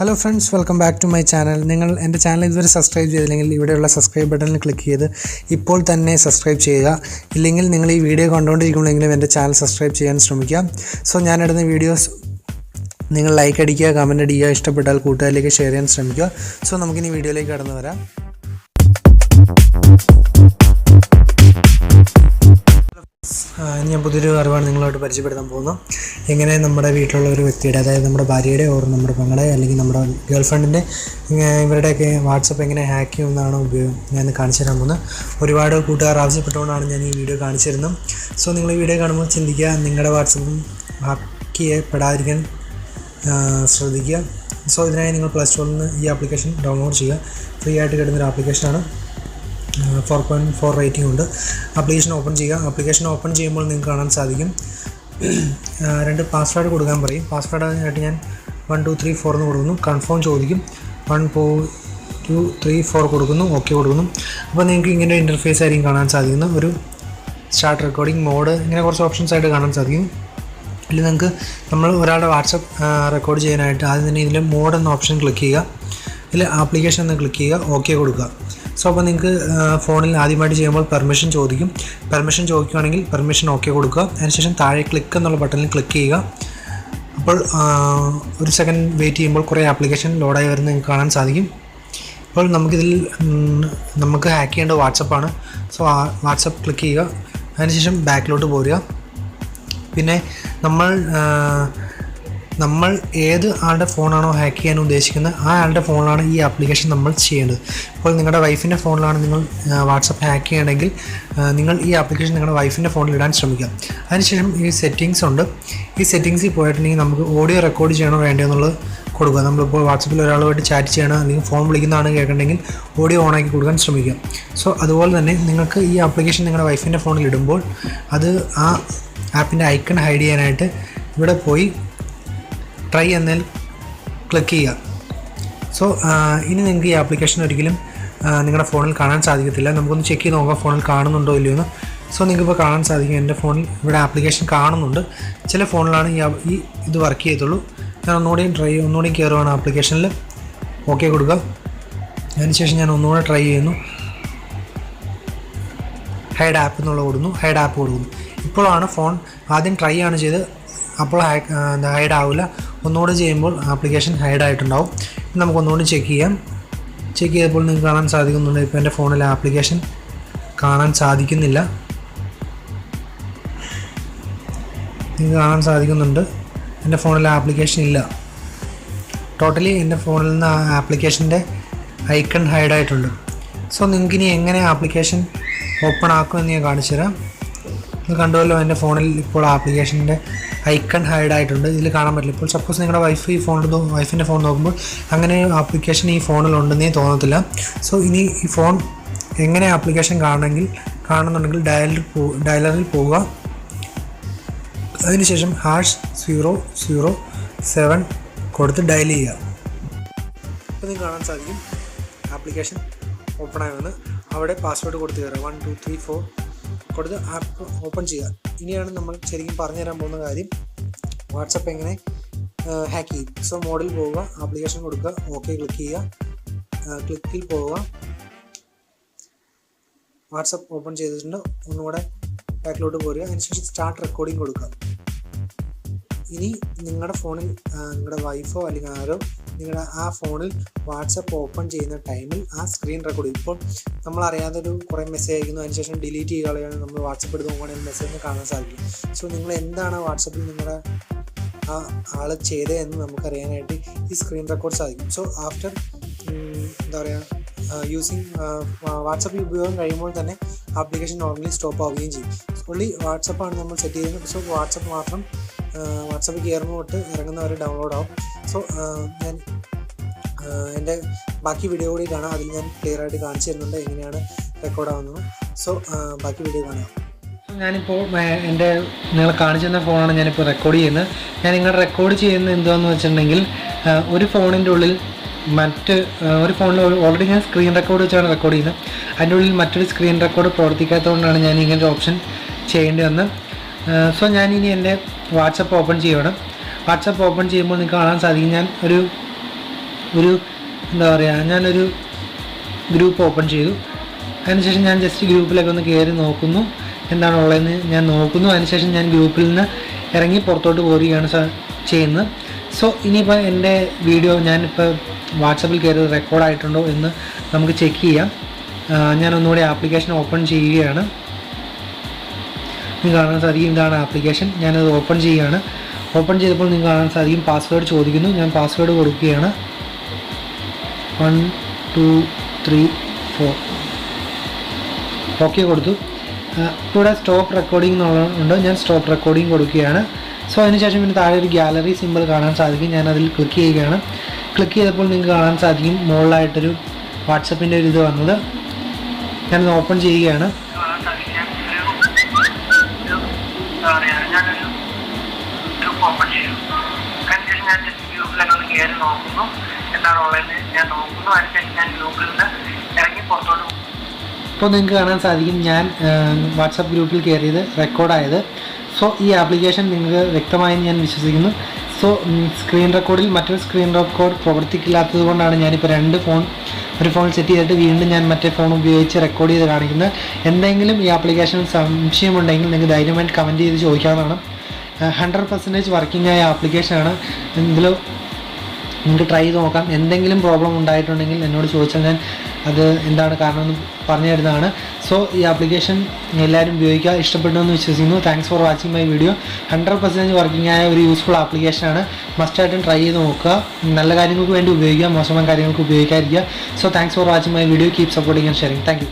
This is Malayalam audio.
Hello friends welcome back to my channel നിങ്ങൾ എന്റെ ചാനൽ ഇതുവരെ സബ്സ്ക്രൈബ് ചെയ്തില്ലെങ്കിൽ ഇവിടെയുള്ള സബ്സ്ക്രൈബ് ബട്ടണിൽ ക്ലിക്ക് ചെയ്ത് ഇപ്പോൾ തന്നെ സബ്സ്ക്രൈബ് ചെയ്യുക. ഇല്ലെങ്കിൽ നിങ്ങൾ ഈ വീഡിയോ കണ്ടുകൊണ്ടിരിക്കുമ്പോഴെങ്കിലും എന്റെ ചാനൽ സബ്സ്ക്രൈബ് ചെയ്യാൻ ശ്രമിക്കുക. സോ ഞാനിടുന്ന വീഡിയോസ് നിങ്ങൾ ലൈക്ക് അടിക്കുക കമന്റ് അടിക്കുക ഇഷ്ടപ്പെട്ടാൽ കൂട്ടുകാരിലേക്ക് ഷെയർ ചെയ്യാൻ ശ്രമിക്കുക. സോ നമുക്കിനി വീഡിയോയിലേക്ക് കടന്നു വരാം. ഞാൻ പുതിയൊരു അറിവാണ് നിങ്ങളോട് പരിചയപ്പെടുത്താൻ പോകുന്നത്. എങ്ങനെ നമ്മുടെ വീട്ടിലുള്ള ഒരു വ്യക്തിയുടെ അതായത് നമ്മുടെ ഭാര്യയുടെ ഓർ നമ്മുടെ പെങ്ങളുടെ അല്ലെങ്കിൽ നമ്മുടെ ഗേൾ ഫ്രണ്ടിന്റെ ഇവരുടെയൊക്കെ വാട്സപ്പ് എങ്ങനെ ഹാക്ക് ചെയ്യുമെന്നാണ് ഉപയോഗം ഞാൻ കാണിച്ചു തരാൻ പോകുന്നത്. ഒരുപാട് കൂട്ടുകാർ ആവശ്യപ്പെട്ടുകൊണ്ടാണ് ഞാൻ ഈ വീഡിയോ കാണിച്ചു തരുന്നത്. സോ നിങ്ങൾ ഈ വീഡിയോ കാണുമ്പോൾ ചിന്തിക്കുക നിങ്ങളുടെ വാട്സപ്പും ഹാക്ക് ചെയ്യപ്പെടാതിരിക്കാൻ ശ്രദ്ധിക്കുക. സോ ഇതിനായി നിങ്ങൾ പ്ലേ സ്റ്റോറിൽ നിന്ന് ഈ ആപ്ലിക്കേഷൻ ഡൗൺലോഡ് ചെയ്യുക. ഫ്രീ ആയിട്ട് കിട്ടുന്നൊരു ആപ്ലിക്കേഷനാണ് ഫോർ പോയിന്റ് ഫോർ റേറ്റിംഗ് ഉണ്ട്. ആപ്ലിക്കേഷൻ ഓപ്പൺ ചെയ്യുക. ആപ്ലിക്കേഷൻ ഓപ്പൺ ചെയ്യുമ്പോൾ നിങ്ങൾക്ക് കാണാൻ സാധിക്കും. രണ്ട് പാസ്വേഡ് കൊടുക്കാൻ പറയും. പാസ്വേഡ് ആയിട്ട് ഞാൻ വൺ ടു ത്രീ ഫോർ എന്ന് കൊടുക്കുന്നു. കൺഫേം ചോദിക്കും. One four two three four കൊടുക്കുന്നു. ഓക്കെ കൊടുക്കുന്നു. അപ്പോൾ നിങ്ങൾക്ക് ഇങ്ങനെ ഇന്റർഫേസ് ആയിരിക്കും കാണാൻ സാധിക്കുന്നത്. ഒരു സ്റ്റാർട്ട് റെക്കോർഡിംഗ് മോഡ് ഇങ്ങനെ കുറച്ച് ഓപ്ഷൻസ് ആയിട്ട് കാണാൻ സാധിക്കും. ഇതിൽ നിങ്ങൾക്ക് നമ്മൾ ഒരാളുടെ വാട്സപ്പ് റെക്കോർഡ് ചെയ്യാനായിട്ട് ആദ്യം തന്നെ ഇതിൽ മോഡ് എന്ന ഓപ്ഷൻ ക്ലിക്ക് ചെയ്യുക. ഇതിൽ ആപ്ലിക്കേഷൻ എന്ന് ക്ലിക്ക് ചെയ്യുക. ഓക്കെ കൊടുക്കുക. സോ അപ്പോൾ നിങ്ങൾക്ക് ഫോണിൽ ആദ്യമായിട്ട് ചെയ്യുമ്പോൾ പെർമിഷൻ ചോദിക്കും. പെർമിഷൻ ചോദിക്കുകയാണെങ്കിൽ പെർമിഷൻ ഓക്കെ കൊടുക്കുക. അതിനുശേഷം താഴെ ക്ലിക്ക് എന്നുള്ള ബട്ടണിൽ ക്ലിക്ക് ചെയ്യുക. അപ്പോൾ ഒരു സെക്കൻഡ് വെയിറ്റ് ചെയ്യുമ്പോൾ കുറേ ആപ്ലിക്കേഷൻ ലോഡായി വരുന്നത് നിങ്ങൾക്ക് കാണാൻ സാധിക്കും. അപ്പോൾ നമുക്കിതിൽ നമുക്ക് ഹാക്ക് ചെയ്യേണ്ട വാട്സപ്പാണ് സോ ആ വാട്സപ്പ് ക്ലിക്ക് ചെയ്യുക. അതിനുശേഷം ബാക്കിലോട്ട് പോരുക. പിന്നെ നമ്മൾ നമ്മൾ ഏത് ആളുടെ ഫോണാണോ ഹാക്ക് ചെയ്യാൻ ഉദ്ദേശിക്കുന്നത് ആ ആളുടെ ഫോണിലാണ് ഈ ആപ്ലിക്കേഷൻ നമ്മൾ ചെയ്യേണ്ടത്. ഇപ്പോൾ നിങ്ങളുടെ വൈഫിന്റെ ഫോണിലാണ് നിങ്ങൾ വാട്സപ്പ് ഹാക്ക് ചെയ്യണമെങ്കിൽ നിങ്ങൾ ഈ ആപ്ലിക്കേഷൻ നിങ്ങളുടെ വൈഫിന്റെ ഫോണിൽ ഇടാൻ ശ്രമിക്കുക അതിനുശേഷം ഈ സെറ്റിങ്സ് ഉണ്ട്. ഈ സെറ്റിങ്സിൽ പോയിട്ടുണ്ടെങ്കിൽ നമുക്ക് ഓഡിയോ റെക്കോർഡ് ചെയ്യണോ വേണ്ടോ എന്നുള്ളത് കൊടുക്കുക. നമ്മളിപ്പോൾ വാട്സപ്പിൽ ഒരാളുമായിട്ട് ചാറ്റ് ചെയ്യണം അല്ലെങ്കിൽ ഫോൺ വിളിക്കുന്നതാണ് കേൾക്കണമെങ്കിൽ ഓഡിയോ ഓണാക്കി കൊടുക്കാൻ ശ്രമിക്കുക സോ അതുപോലെ തന്നെ നിങ്ങൾക്ക് ഈ ആപ്ലിക്കേഷൻ നിങ്ങളുടെ വൈഫിന്റെ ഫോണിൽ ഇടുമ്പോൾ അത് ആ ആപ്പിന്റെ ഐക്കൺ ഹൈഡ് ചെയ്യാനായിട്ട് ഇവിടെ പോയി ട്രൈ എന്നതിൽ ക്ലിക്ക് ചെയ്യുക. സോ ഇനി നിങ്ങൾക്ക് ഈ ആപ്ലിക്കേഷൻ ഒരിക്കലും നിങ്ങളുടെ ഫോണിൽ കാണാൻ സാധിക്കത്തില്ല. നമുക്കൊന്ന് ചെക്ക് ചെയ്ത് നോക്കാം ഫോണിൽ കാണുന്നുണ്ടോ ഇല്ലയോ എന്ന്. സോ നിങ്ങൾക്കിപ്പോൾ കാണാൻ സാധിക്കും. എന്റെ ഫോണിൽ ഇവിടെ ആപ്ലിക്കേഷൻ കാണുന്നുണ്ട്. ചില ഫോണിലാണ് ഈ ഇത് വർക്ക് ചെയ്യത്തുള്ളൂ. ഞാൻ ഒന്നുകൂടിയും ട്രൈ ഒന്നുകൂടിയും കയറുകയാണ് ആപ്ലിക്കേഷനിൽ ഓക്കെ കൊടുക്കുക. അതിനുശേഷം ഞാൻ ഒന്നുകൂടെ ട്രൈ ചെയ്യുന്നു. ഹൈഡ് ആപ്പ് എന്നുള്ള കൊടുക്കുന്നു. ഹൈഡ് ആപ്പ് കൊടുക്കുന്നു. ഇപ്പോഴാണ് ഫോൺ ആദ്യം ട്രൈ ആണ് ചെയ്ത് അപ്പോൾ ഹൈഡ് ആവില്ല ഒന്നുകൂടെ ചെയ്യുമ്പോൾ ആപ്ലിക്കേഷൻ ഹൈഡ് ആയിട്ടുണ്ടാവും. നമുക്ക് ഒന്നുകൂടി ചെക്ക് ചെയ്യാം. ചെക്ക് ചെയ്തപ്പോൾ നിങ്ങൾക്ക് കാണാൻ സാധിക്കുന്നുണ്ട്. ഇപ്പോൾ എന്റെ ഫോണിൽ ആപ്ലിക്കേഷൻ കാണാൻ സാധിക്കുന്നില്ല. നിങ്ങൾക്ക് കാണാൻ സാധിക്കുന്നുണ്ട്. എന്റെ ഫോണിൽ ആപ്ലിക്കേഷൻ ഇല്ല. ടോട്ടലി എന്റെ ഫോണിൽ നിന്ന് ആപ്ലിക്കേഷന്റെ ഐക്കൺ ഹൈഡ് ആയിട്ടുണ്ട്. സോ നിങ്ങൾക്ക് ഇനി എങ്ങനെ ആപ്ലിക്കേഷൻ ഓപ്പൺ ആക്കുമെന്ന് ഞാൻ കാണിച്ചു തരാം ഇത് കണ്ടുവല്ലോ എന്റെ ഫോണിൽ ഇപ്പോൾ ആപ്ലിക്കേഷന്റെ ഐക്കൺ ഹൈഡ് ആയിട്ടുണ്ട്. ഇതിൽ കാണാൻ പറ്റില്ല. ഇപ്പോൾ സപ്പോസ് നിങ്ങളുടെ വൈഫ് ഈ ഫോണിൽ വൈഫിന്റെ ഫോൺ നോക്കുമ്പോൾ അങ്ങനെ ആപ്ലിക്കേഷൻ ഈ ഫോണിൽ ഉണ്ടെന്നേ തോന്നത്തില്ല. സോ ഇനി ഈ ഫോൺ എങ്ങനെ ആപ്ലിക്കേഷൻ കാണണമെങ്കിൽ കാണുന്നുണ്ടെങ്കിൽ ഡയലിൽ പോ ഡയലറിൽ പോവുക. അതിനുശേഷം ഹാഷ് സീറോ സീറോ സെവൻ കൊടുത്ത് ഡയൽ ചെയ്യുക. അപ്പോൾ നിങ്ങൾക്ക് കാണാൻ സാധിക്കും. ആപ്ലിക്കേഷൻ ഓപ്പൺ ആയി വന്ന് അവിടെ പാസ്വേഡ് കൊടുത്ത് കയറുക. വൺ ടു ത്രീ ഫോർ കൊടുത്ത് ആപ്പ് ഓപ്പൺ ചെയ്യുക. ഇനിയാണ് നമ്മൾ ശരിക്കും പറഞ്ഞു തരാൻ പോകുന്ന കാര്യം. വാട്സപ്പ് എങ്ങനെ ഹാക്ക് ചെയ്യും. സോ മോഡിൽ പോവുക ആപ്ലിക്കേഷൻ കൊടുക്കുക ഓക്കെ ക്ലിക്ക് ചെയ്യുക. ക്ലിക്കിൽ പോവുക. വാട്സപ്പ് ഓപ്പൺ ചെയ്തിട്ടുണ്ട്. ഒന്നുകൂടെ ബാക്കിലോട്ട് പോരുക. അതിനുശേഷം സ്റ്റാർട്ട് റെക്കോർഡിംഗ് കൊടുക്കുക. ഇനി നിങ്ങളുടെ ഫോണിൽ നിങ്ങളുടെ വൈഫോ അല്ലെങ്കിൽ ആരോ നിങ്ങളുടെ ആ ഫോണിൽ വാട്സപ്പ് ഓപ്പൺ ചെയ്യുന്ന ടൈമിൽ ആ സ്ക്രീൻ റെക്കോർഡ് ഇപ്പോൾ നമ്മൾ അറിയാതെ ഒരു കുറേ മെസ്സേജ് അയക്കുന്നു. അതിനുശേഷം ഡിലീറ്റ് ചെയ്യുകയാണ് നമ്മൾ വാട്സപ്പ് എടുത്ത് നോക്കുകയാണെങ്കിൽ മെസ്സേജ് കാണാൻ സാധിക്കും സോ നിങ്ങൾ എന്താണ് വാട്സപ്പിൽ നിങ്ങളുടെ ആ ആൾ ചെയ്തതെന്ന് നമുക്കറിയാനായിട്ട് ഈ സ്ക്രീൻ റെക്കോർഡ് സാധിക്കും. സോ ആഫ്റ്റർ എന്താ പറയുക യൂസിങ് വാട്സപ്പ് ഉപയോഗം കഴിയുമ്പോൾ തന്നെ ആപ്ലിക്കേഷൻ നോർമലി സ്റ്റോപ്പ് ആവുകയും ചെയ്യും. ഓൺലി വാട്സപ്പാണ് നമ്മൾ സെറ്റ് ചെയ്യുന്നത്. സോ വാട്സപ്പ് മാത്രം വാട്സപ്പ് കയറുന്ന തൊട്ട് ഇറങ്ങുന്നവരെ ഡൗൺലോഡ് ആവും. സോ ഞാൻ എന്റെ ബാക്കി വീഡിയോ കൂടി കാണാം അതിൽ ഞാൻ ക്ലിയർ ആയിട്ട് കാണിച്ചു തരുന്നുണ്ട് എങ്ങനെയാണ് റെക്കോർഡ് ആവുന്നത്. സോ ബാക്കി വീഡിയോ കാണാം. ഞാനിപ്പോൾ എന്റെ നിങ്ങൾ കാണിച്ചു തന്ന ഫോണാണ് ഞാനിപ്പോൾ റെക്കോർഡ് ചെയ്യുന്നത്. ഞാൻ നിങ്ങൾ റെക്കോർഡ് ചെയ്യുന്നത് എന്താണെന്ന് വെച്ചിട്ടുണ്ടെങ്കിൽ ഒരു ഫോണിന്റെ ഉള്ളിൽ മറ്റ് ഒരു ഫോണിൽ ഓൾറെഡി ഞാൻ സ്ക്രീൻ റെക്കോർഡ് വെച്ചാണ് റെക്കോർഡ് ചെയ്യുന്നത്. അതിന്റെ ഉള്ളിൽ മറ്റൊരു സ്ക്രീൻ റെക്കോർഡ് പ്രവർത്തിക്കാത്തതുകൊണ്ടാണ് ഞാൻ ഇങ്ങനെ ഒരു ഓപ്ഷൻ ചെയ്യേണ്ടി വന്നത്. സോ ഞാൻ ഇനി എന്റെ വാട്സപ്പ് ഓപ്പൺ ചെയ്യണം. വാട്സപ്പ് ഓപ്പൺ ചെയ്യുമ്പോൾ നിങ്ങൾക്ക് കാണാൻ സാധിക്കും. ഞാൻ ഒരു ഒരു എന്താ പറയുക ഞാനൊരു ഗ്രൂപ്പ് ഓപ്പൺ ചെയ്തു. അതിനുശേഷം ഞാൻ ജസ്റ്റ് ഗ്രൂപ്പിലൊക്കെ ഒന്ന് കയറി നോക്കുന്നു. എന്താണ് ഉള്ളതെന്ന് ഞാൻ നോക്കുന്നു. അതിനുശേഷം ഞാൻ ഗ്രൂപ്പിൽ നിന്ന് ഇറങ്ങി പുറത്തോട്ട് പോരുകയാണ് ചെയ്യുന്നത്. സോ ഇനിയിപ്പോൾ എന്റെ വീഡിയോ ഞാനിപ്പോൾ വാട്സപ്പിൽ കയറി റെക്കോർഡായിട്ടുണ്ടോ എന്ന് നമുക്ക് ചെക്ക് ചെയ്യാം. ഞാൻ ഒന്നുകൂടി ആപ്ലിക്കേഷൻ ഓപ്പൺ ചെയ്യുകയാണ്. നിങ്ങൾക്ക് കാണാൻ സാധിക്കും. ഇതാണ് ആപ്ലിക്കേഷൻ. ഞാനത് ഓപ്പൺ ചെയ്യുകയാണ്. ഓപ്പൺ ചെയ്തപ്പോൾ നിങ്ങൾക്ക് കാണാൻ സാധിക്കും. പാസ്വേഡ് ചോദിക്കുന്നു. ഞാൻ പാസ്വേഡ് കൊടുക്കുകയാണ്. One two three four. Okay കൊടുത്തു. ഇവിടെ സ്റ്റോപ്പ് റെക്കോർഡിംഗ് എന്നുള്ളതുണ്ട്. ഞാൻ സ്റ്റോപ്പ് റെക്കോർഡിംഗ് കൊടുക്കുകയാണ്. സോ അതിനുശേഷം പിന്നെ താഴെ ഒരു ഗാലറി സിമ്പിൾ കാണാൻ സാധിക്കും. ഞാൻ അതിൽ ക്ലിക്ക് ചെയ്യുകയാണ്. ക്ലിക്ക് ചെയ്തപ്പോൾ നിങ്ങൾക്ക് കാണാൻ സാധിക്കും. മുകളിലായിട്ടൊരു വാട്സപ്പിന്റെ ഒരു ഇത് വന്നത്. ഞാനത് ഓപ്പൺ ചെയ്യുകയാണ്. നോക്കുന്നു. എന്താണ് ഉള്ളതെന്ന് ഞാൻ നോക്കുന്നു. അതിനുശേഷം ഞാൻ ഗ്രൂപ്പിൽ നിന്ന് ഇറങ്ങി പുറത്തോട്ട് ഇപ്പോൾ നിങ്ങൾക്ക് കാണാൻ സാധിക്കും ഞാൻ വാട്സപ്പ് ഗ്രൂപ്പിൽ കയറിയത് റെക്കോർഡായത്. സോ ഈ ആപ്ലിക്കേഷൻ നിങ്ങൾക്ക് വ്യക്തമായി ഞാൻ വിശ്വസിക്കുന്നു. സോ സ്ക്രീൻ റെക്കോർഡിൽ മറ്റൊരു സ്ക്രീൻ റെക്കോർഡ് പ്രവർത്തിക്കില്ലാത്തത് കൊണ്ടാണ് ഞാനിപ്പോൾ രണ്ട് ഫോൺ ഒരു ഫോൺ സെറ്റ് ചെയ്തിട്ട് വീണ്ടും ഞാൻ മറ്റേ ഫോൺ ഉപയോഗിച്ച് റെക്കോർഡ് ചെയ്ത് കാണിക്കുന്നത്. എന്തെങ്കിലും ഈ ആപ്ലിക്കേഷനിൽ സംശയമുണ്ടെങ്കിൽ നിങ്ങൾക്ക് ധൈര്യമായിട്ട് കമന്റ് ചെയ്ത് ചോദിക്കാവുന്നതാണ്. ഹൺഡ്രഡ് പെർസെന്റേജ് വർക്കിംഗ് ആയ ആപ്ലിക്കേഷനാണ്. ഇതിൽ നിങ്ങൾക്ക് ട്രൈ ചെയ്ത് നോക്കാം. എന്തെങ്കിലും പ്രോബ്ലം ഉണ്ടായിട്ടുണ്ടെങ്കിൽ എന്നോട് ചോദിച്ചാൽ ഞാൻ അത് എന്താണ് കാരണം എന്ന് പറഞ്ഞു തരുന്നതാണ്. സോ ഈ ആപ്ലിക്കേഷൻ എല്ലാവരും ഉപയോഗിക്കുക. ഇഷ്ടപ്പെട്ടു എന്ന് വിശ്വസിക്കുന്നു. Thanks for watching my video hundred percentage working ആയ ഒരു യൂസ്ഫുൾ ആപ്ലിക്കേഷനാണ് മസ്റ്റായിട്ടും ട്രൈ ചെയ്ത് നോക്കുക. നല്ല കാര്യങ്ങൾക്ക് വേണ്ടി ഉപയോഗിക്കുക. മോശമായ കാര്യങ്ങൾക്ക് ഉപയോഗിക്കാതിരിക്കുക. So thanks for watching my video keep supporting and sharing thank